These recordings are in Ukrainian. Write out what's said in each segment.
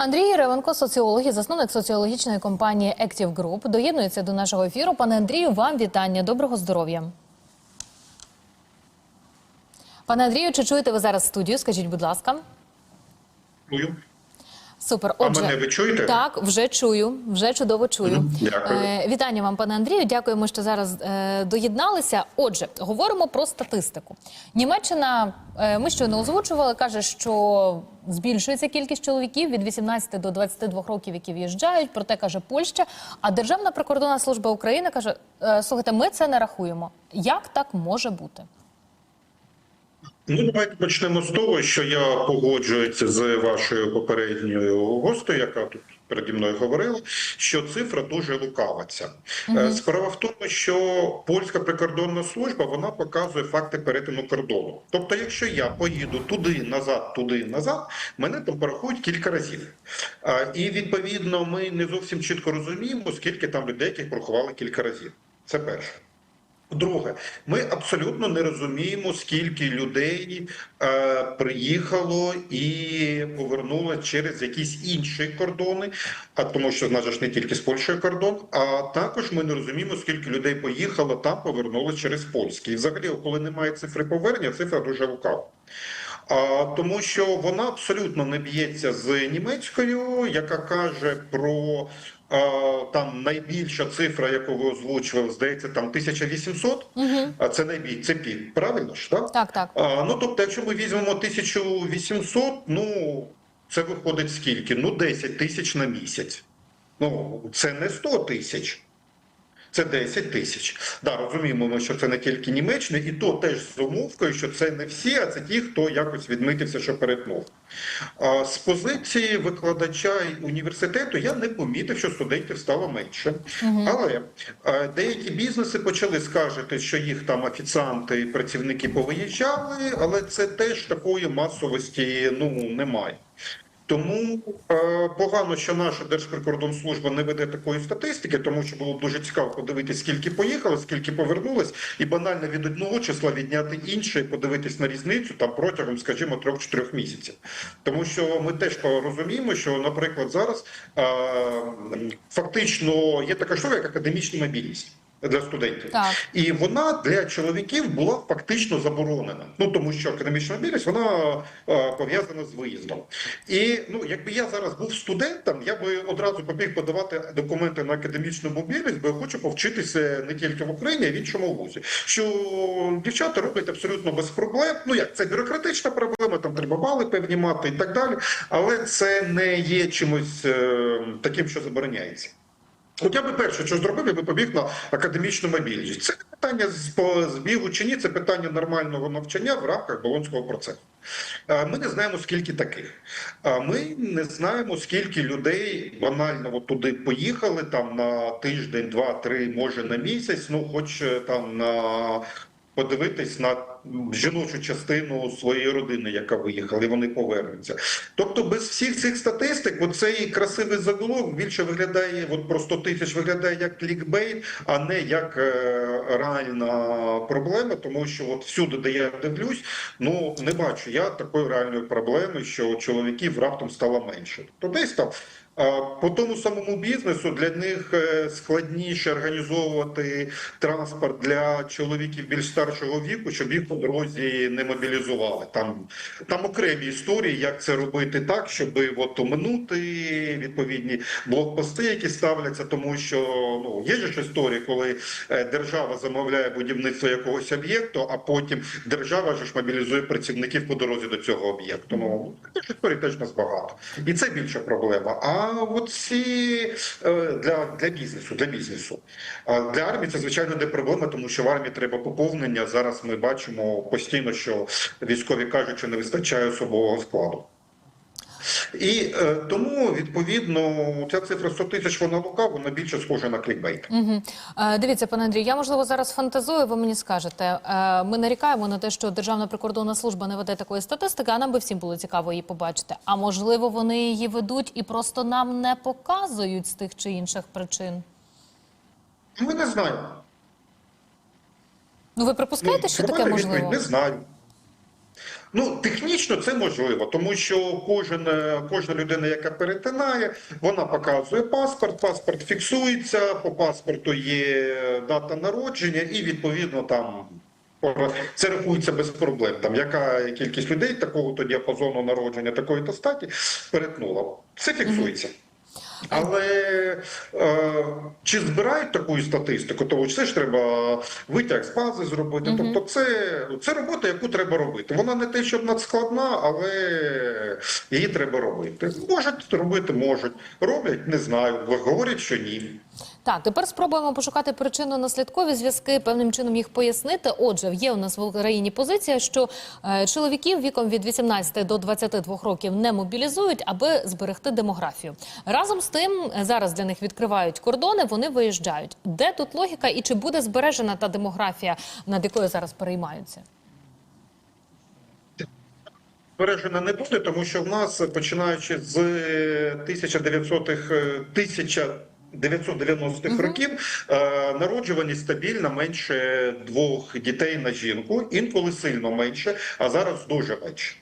Андрій Єревенко, соціолог і засновник соціологічної компанії Active Group, доєднується до нашого ефіру. Пане Андрію, вам вітання. Доброго здоров'я. Пане Андрію, чи чуєте ви зараз студію? Скажіть, будь ласка. Чую. Супер. А мене ви чуєте? Так, вже чую, вже чудово чую. Дякую. Е, вітання вам, пане Андрію. Дякуємо, що зараз е, доєдналися. Отже, говоримо про статистику. Німеччина, е, ми щойно озвучували, каже, що збільшується кількість чоловіків від 18 до 22 років, які в'їжджають. Проте каже Польща. А Державна прикордонна служба України каже: е, слухайте, ми це не рахуємо. Як так може бути? Ну, давайте почнемо з того, що я погоджуюся з вашою попередньою гостею, яка тут переді мною говорила, що цифра дуже ця. Е, Справа в тому, що польська прикордонна служба вона показує факти перетину кордону. Тобто, якщо я поїду туди, назад, туди, назад, мене там порахують кілька разів. І відповідно ми не зовсім чітко розуміємо, скільки там людей, яких порахували кілька разів. Це перше. Друге, ми абсолютно не розуміємо, скільки людей е, приїхало і повернуло через якісь інші кордони, а тому, що ж не тільки з Польщею кордон, а також ми не розуміємо, скільки людей поїхало та повернуло через польський. І взагалі, коли немає цифри повернення, цифра дуже лукава. Тому що вона абсолютно не б'ється з німецькою, яка каже про там найбільша цифра, яку ви озвучували, здається, там 1800, а це найбільше, це пік, правильно ж, так? Так, так. А, ну, тобто, якщо ми візьмемо 1800, ну, це виходить скільки? Ну, 10 тисяч на місяць. Ну, це не 100 тисяч. Це 10 тисяч. Да, розуміємо, ми, що це не тільки Німеччина, і то теж з умовкою, що це не всі, а це ті, хто якось відмитився, що перетнув. А з позиції викладача університету я не помітив, що студентів стало менше. Але е, деякі бізнеси почали скажете, що їх там офіціанти, працівники повиїжджали, але це теж такої масовості ну немає. Тому е, погано, що наша Держприкордонслужба не веде такої статистики, тому що було б дуже цікаво подивитися, скільки поїхало, скільки повернулось, і банально від одного числа відняти інше, і подивитись на різницю там протягом, скажімо, трьох-чотирьох місяців. Тому що ми теж розуміємо, що, наприклад, зараз е, фактично є така штука, як академічна мобільність. Для студентів Так. і вона для чоловіків була фактично заборонена. Ну тому що академічна мобільність вона е, пов'язана з виїздом. І ну, якби я зараз був студентом, я би одразу побіг подавати документи на академічну мобільність, бо я хочу повчитися не тільки в Україні, а й в іншому вузі. Що дівчата роблять абсолютно без проблем. Ну як це бюрократична проблема, там треба бали певні мати і так далі. Але це не є чимось е, таким, що забороняється. От я би перше, що зробив, я би побіг на академічну мобільність. Це питання по збігу чи ні, це питання нормального навчання в рамках болонського процесу. Е, Ми не знаємо, скільки таких. А Ми не знаємо, скільки людей банально туди поїхали там на тиждень, два, три, може на місяць. Ну, хоч е, там на подивитись на жіночу частину своєї родини, яка виїхала, і вони повернуться. Тобто, без всіх цих статистик, оцей красивий заголовок більше виглядає, от про 100 тисяч виглядає як клікбейт, а не як е, реальна проблема, тому що от всюди, де я дивлюсь, ну не бачу я такої реальної проблеми, що чоловіків раптом стало менше. Тобто десь там. По тому самому бізнесу для них е, складніше організовувати транспорт для чоловіків більш старшого віку, щоб їх по дорозі не мобілізували. Там там окремі історії, як це робити так, щоб от оминути відповідні блокпости, які ставляться, тому що ну є ж історії, коли е, держава замовляє будівництво якогось об'єкту, а потім держава ж мобілізує працівників по дорозі до цього об'єкту. Ну історій теж нас багато, і це більша проблема. А от ці е, для, для бізнесу, для бізнесу. А для армії це звичайно не проблема, тому що в армії треба поповнення. Зараз ми бачимо постійно, що військові кажуть, що не вистачає особового складу. І е, тому відповідно ця цифра 100 тисяч вона лука, вона більше схожа на клікбейт. Угу. Е, дивіться, пане Андрію, я можливо зараз фантазую. Ви мені скажете. Е, ми нарікаємо на те, що Державна прикордонна служба не веде такої статистики, а нам би всім було цікаво її побачити. А можливо, вони її ведуть і просто нам не показують з тих чи інших причин. Ми не знаємо. Ну ви припускаєте, що таке можливо? Не знаю. Ну, технічно це можливо, тому що кожен, е, кожна людина, яка перетинає, вона показує паспорт, паспорт фіксується, по паспорту є дата народження, і відповідно там це рахується без проблем. Там яка кількість людей такого то діапазону народження, такої то статі перетнула. Це фіксується. Але е, чи збирають таку статистику, тому це ж треба витяг з бази зробити. Тобто, це, це робота, яку треба робити. Вона не те, щоб надскладна, але її треба робити. Можуть робити, можуть. Роблять, не знаю. Говорять, що ні. Так, тепер спробуємо пошукати причинно-наслідкові зв'язки, певним чином їх пояснити. Отже, є у нас в Україні позиція, що е, чоловіків віком від 18 до 22 років не мобілізують, аби зберегти демографію. Разом з тим, е, зараз для них відкривають кордони, вони виїжджають. Де тут логіка і чи буде збережена та демографія, над якою зараз переймаються? Збережена не буде, тому що в нас, починаючи з 1900-х, е, 1990-х років, е, народжуваність стабільна менше двох дітей на жінку, інколи сильно менше, а зараз дуже менше.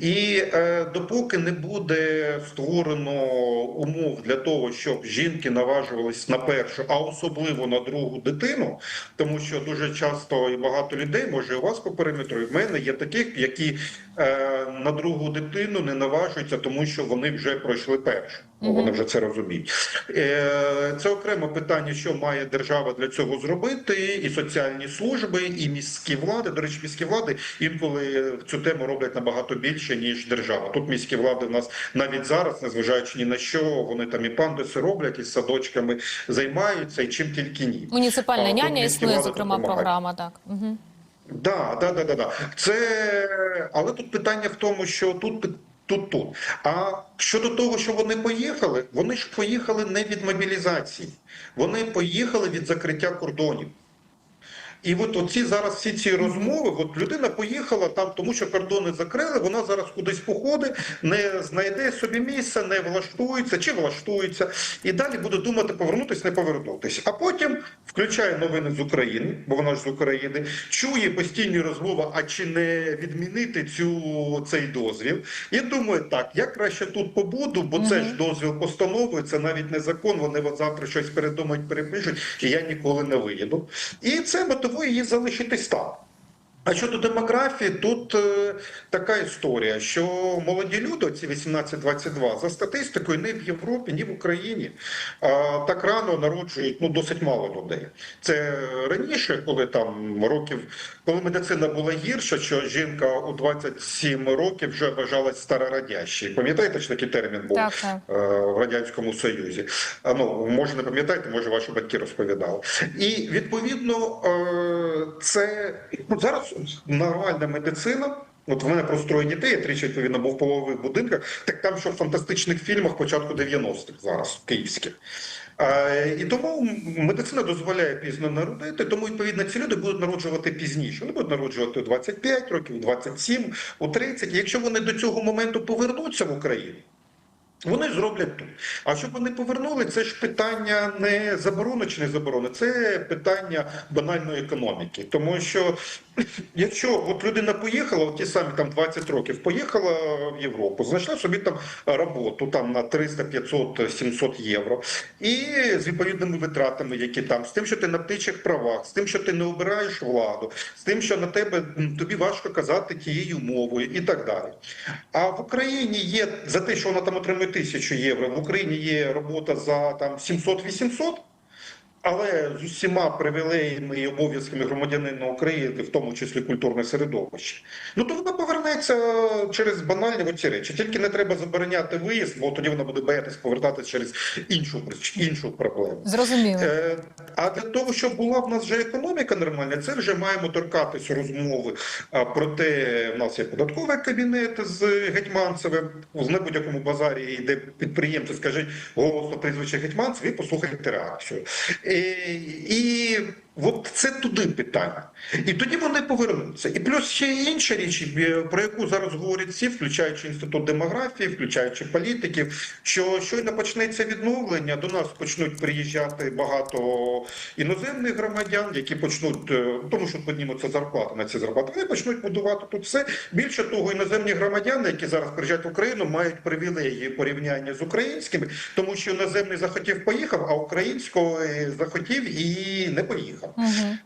І е, допоки не буде створено умов для того, щоб жінки наважувались на першу, а особливо на другу дитину, тому що дуже часто і багато людей, може у вас по периметру, і в мене є таких, які е, на другу дитину не наважуються, тому що вони вже пройшли першу. Ну, Вони вже це розуміють. Е, Це окреме питання, що має держава для цього зробити, і соціальні служби, і міські влади. До речі, міські влади інколи цю тему роблять набагато більше ніж держава. Тут міські влади в нас навіть зараз, незважаючи ні на що, вони там і пандуси роблять, і з садочками займаються, і чим тільки ні. Муніципальна А, няня існує, зокрема, допомагають. програма. Так угу. Да, да, да, да, да. Це але тут питання в тому, що тут тут тут. А щодо того, що вони поїхали, вони ж поїхали не від мобілізації, вони поїхали від закриття кордонів. І от оці зараз всі ці розмови, от людина поїхала там, тому що кордони закрили, вона зараз кудись походить, не знайде собі місця, не влаштується чи влаштується, і далі буде думати повернутися, не повернутися. А потім включає новини з України, бо вона ж з України, чує постійні розмови, а чи не відмінити цю цей дозвіл. І думає, так, я краще тут побуду, бо це ж дозвіл постанови, це навіть не закон. Вони от завтра щось передумають, перепишуть, і я ніколи не виїду. І це мотивує її залишитись там. А щодо демографії, тут е, така історія, що молоді люди, ці 18-22, за статистикою, не в Європі, ні в Україні так рано народжують ну досить мало людей. Це раніше, коли там років, коли медицина була гірша, що жінка у 27 років вже вважалась старородящою. Пам'ятаєте, що такий термін був Так, так. е, в радянському союзі? А, ну може не пам'ятаєте, може ваші батьки розповідали. І відповідно е, це ну, зараз нормальна медицина. От в мене про троє дітей, я тричі відповідно був в полових будинках. Так там, що в фантастичних фільмах початку 90-х зараз київських. Е, і тому медицина дозволяє пізно народити, тому відповідно ці люди будуть народжувати пізніше. Вони будуть народжувати у 25 років, у 27, у 30. І якщо вони до цього моменту повернуться в Україну. Вони зроблять тут. А щоб вони повернули, це ж питання не заборони чи не заборони, це питання банальної економіки. Тому що якщо от людина поїхала, от ті самі там 20 років, поїхала в Європу, знайшла собі там роботу там на 300, 500, 700 євро, і з відповідними витратами, які там, з тим, що ти на птичих правах, з тим, що ти не обираєш владу, з тим, що на тебе тобі важко казати тією мовою і так далі. А в Україні є за те, що вона там отримує тисячу євро. В Україні є робота за там 700-800, але з усіма привілеями і обов'язками громадянина України, в тому числі культурне середовище. Ну то вона повернеться через банальні оці речі. Тільки не треба забороняти виїзд, бо тоді вона буде боятися повертатися через іншу іншу проблему. Зрозуміло. Е, А для того, щоб була в нас вже економіка нормальна, це вже маємо торкатись розмови про те, в нас є податковий кабінет з Гетьманцевим. На будь-якому базарі йде підприємці, скажіть голосно прізвище Гетьманцев і послухайте реакцію. І, От це туди питання. І тоді вони повернуться. І плюс ще інша річ, е, про яку зараз говорять всі, включаючи інститут демографії, включаючи політиків, що щойно почнеться відновлення, до нас почнуть приїжджати багато іноземних громадян, які почнуть, е, тому що піднімуться зарплати на ці зарплати, вони почнуть будувати тут все. Більше того, іноземні громадяни, які зараз приїжджають в Україну, мають привілеї порівняння з українськими, тому що іноземний захотів поїхав, а українського захотів і не поїхав.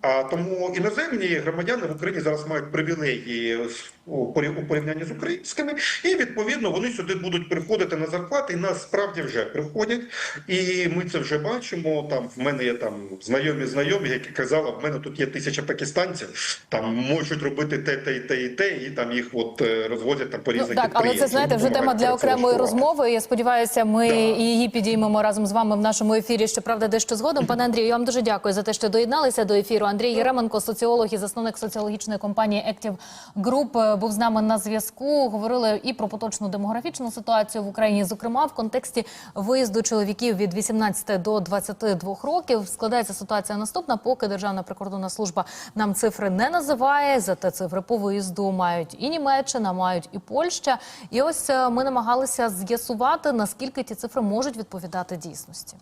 А тому іноземні громадяни в Україні зараз мають привілегії у порі- у порівнянні з українськими, і відповідно вони сюди будуть приходити на зарплати. І насправді вже приходять. І ми це вже бачимо. Там в мене є там знайомі знайомі, які казали, в мене тут є тисяча пакистанців, там можуть робити те, те, і те, і те, і там їх от е, розводять там по Ну, так, але це знаєте, вже тема для окремої розмови. Я сподіваюся, ми Да. її підіймемо разом з вами в нашому ефірі. Щоправда, дещо згодом. Пане Андрію, я вам дуже дякую за те, що доєдналися до ефіру. Андрій Єременко, соціолог і засновник соціологічної компанії Active Group, був з нами на зв'язку. Говорили і про поточну демографічну ситуацію в Україні, зокрема в контексті виїзду чоловіків від 18 до 22 років. Складається ситуація наступна. Поки державна прикордонна служба нам цифри не називає. Зате цифри по виїзду мають і Німеччина, мають і Польща. І ось е, ми намагалися з'ясувати наскільки ті цифри можуть відповідати дійсності.